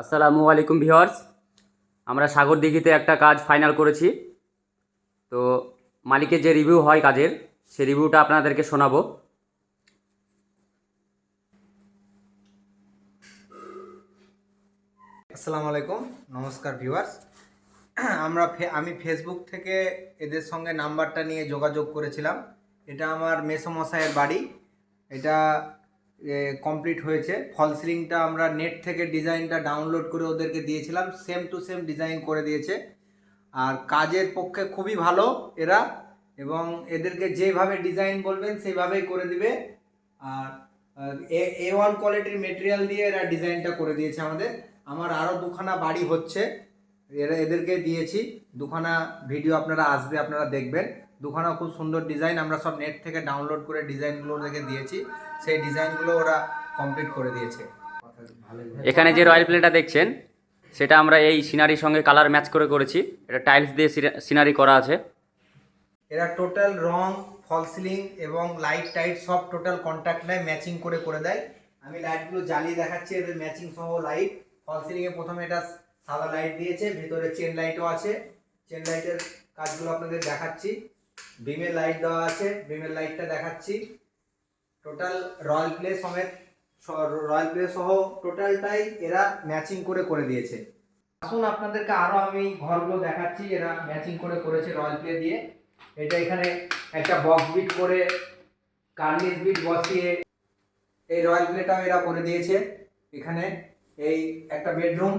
আসসালামু আলাইকুম ভিওয়ার্স আমরা সাগর দিঘিতে একটা কাজ ফাইনাল করেছি। তো মালিকের যে রিভিউ হয় কাজের সেই রিভিউটা আপনাদেরকে শোনাবো। আসসালামু আলাইকুম, নমস্কার ভিউয়ার্স। আমরা আমি ফেসবুক থেকে এদের সঙ্গে নাম্বারটা নিয়ে যোগাযোগ করেছিলাম। এটা আমার মেসোমশাইয়ের বাড়ি। এটা কমপ্লিট হয়েছে। ফল সিলিংটা আমরা নেট থেকে ডিজাইনটা ডাউনলোড করে ওদেরকে দিয়েছিলাম। সেম টু সেম ডিজাইন করে দিয়েছে। আর কাজের পক্ষে খুবই ভালো এরা এবং এদেরকে যেভাবে ডিজাইন বলবেন সেইভাবেই করে দিবে। আর, এ ওয়ান কোয়ালিটির মেটেরিয়াল দিয়ে এরা ডিজাইনটা করে দিয়েছে আমাদের। আমার আরও দুখানা বাড়ি হচ্ছে। এরা এদেরকে দিয়েছি। দুখানা ভিডিও আপনারা আসবে আপনারা দেখবেন। দুখানা খুব সুন্দর ডিজাইন আমরা সব নেট থেকে ডাউনলোড করে ডিজাইনগুলো ওদেরকে দিয়েছি। সেই ডিজাইনগুলো ওরা কমপ্লিট করে দিয়েছে। এখানে যে রয়্যাল প্লেটা দেখছেন সেটা আমরা এই সিনারির সঙ্গে কালার ম্যাচ করে করেছি। এটা টাইলস দিয়ে সিনারি করা আছে। এরা টোটাল রং ফল সিলিং এবং লাইট টাইট সব টোটাল কন্ট্যাক্ট নেয় ম্যাচিং করে করে দেয়। আমি লাইটগুলো জ্বালিয়ে দেখাচ্ছি এদের ম্যাচিং সহ লাইট ফল সিলিংয়ে প্রথমে এটা সাদা লাইট দিয়েছে, ভিতরে চেন লাইটও আছে। চেন লাইটের কাজগুলো আপনাদের দেখাচ্ছি। বিমের লাইট দেওয়া আছে বিমের লাইটটা দেখাচ্ছি। টোটাল রয়্যাল প্লে সমেত রয়্যাল প্লে সহ টোটালটাই এরা ম্যাচিং করে করে দিয়েছে। আসুন আপনাদেরকে আরও আমি ঘরগুলো দেখাচ্ছি, এরা ম্যাচিং করে করেছে রয়্যাল প্লে দিয়ে। এটা এখানে একটা বক্স বিট করে কার্নিস বিট বসিয়ে এই রয়্যাল প্লেটাও এরা করে দিয়েছে। এখানে এই একটা বেডরুম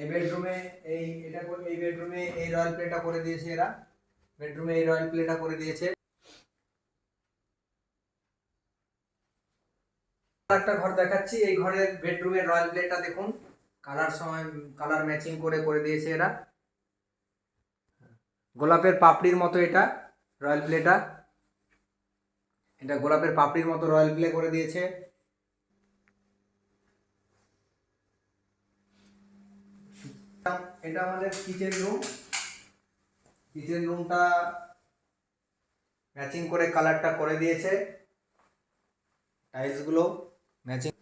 এই বেডরুমে এই এটা এই বেডরুমে এই রয়্যাল প্লেটা করে দিয়েছে এরা। বেডরুমে এই রয়্যাল প্লেটা করে দিয়েছে। একটা ঘর দেখাচ্ছি, এই ঘরের বেডরুমের রয়্যাল প্লেটা দেখুন। কালার সময় কালার ম্যাচিং করে করে দিয়েছে এরা। গোলাপের পাপড়ির মতো এটা রয়্যাল প্লেটা এটা গোলাপের পাপড়ির মতো রয়্যাল প্লে করে দিয়েছে। এটা আমাদের কিচেন রুম। কিচেন রুমটা ম্যাচিং করে কালারটা করে দিয়েছে। টাইলসগুলো ম্যাচিং।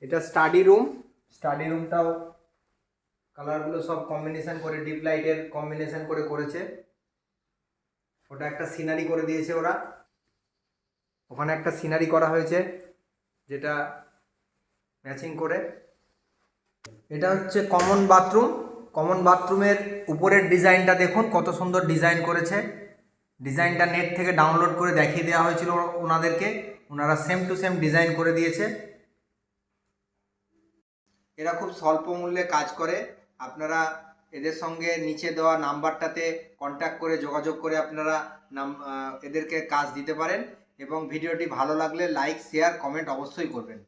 এটা স্টাডি রুম। স্টাডি রুমটাও কালারগুলো সব কম্বিনেশন করে, ডিপ লাইটের কম্বিনেশন করে করেছে। ওটা একটা সিনারি করে দিয়েছে ওরা। ওখানে একটা সিনারি করা হয়েছে, যেটা ম্যাচিং করে। এটা হচ্ছে কমন বাথরুম কমন বাথরুমের উপরের ডিজাইনটা দেখুন, কত সুন্দর ডিজাইন করেছে। ডিজাইনটা নেট থেকে ডাউনলোড করে দেখিয়ে দেওয়া হয়েছিল ওনাদেরকে। ওনারা সেম টু সেম ডিজাইন করে দিয়েছে। এরা খুব স্বল্প মূল্যে কাজ করে। আপনারা এদের সঙ্গে নিচে দেওয়া নাম্বারটাতে কন্ট্যাক্ট করে যোগাযোগ করে আপনারা নাম এদেরকে কাজ দিতে পারেন এবং ভিডিওটি ভালো লাগলে লাইক শেয়ার কমেন্ট অবশ্যই করবেন।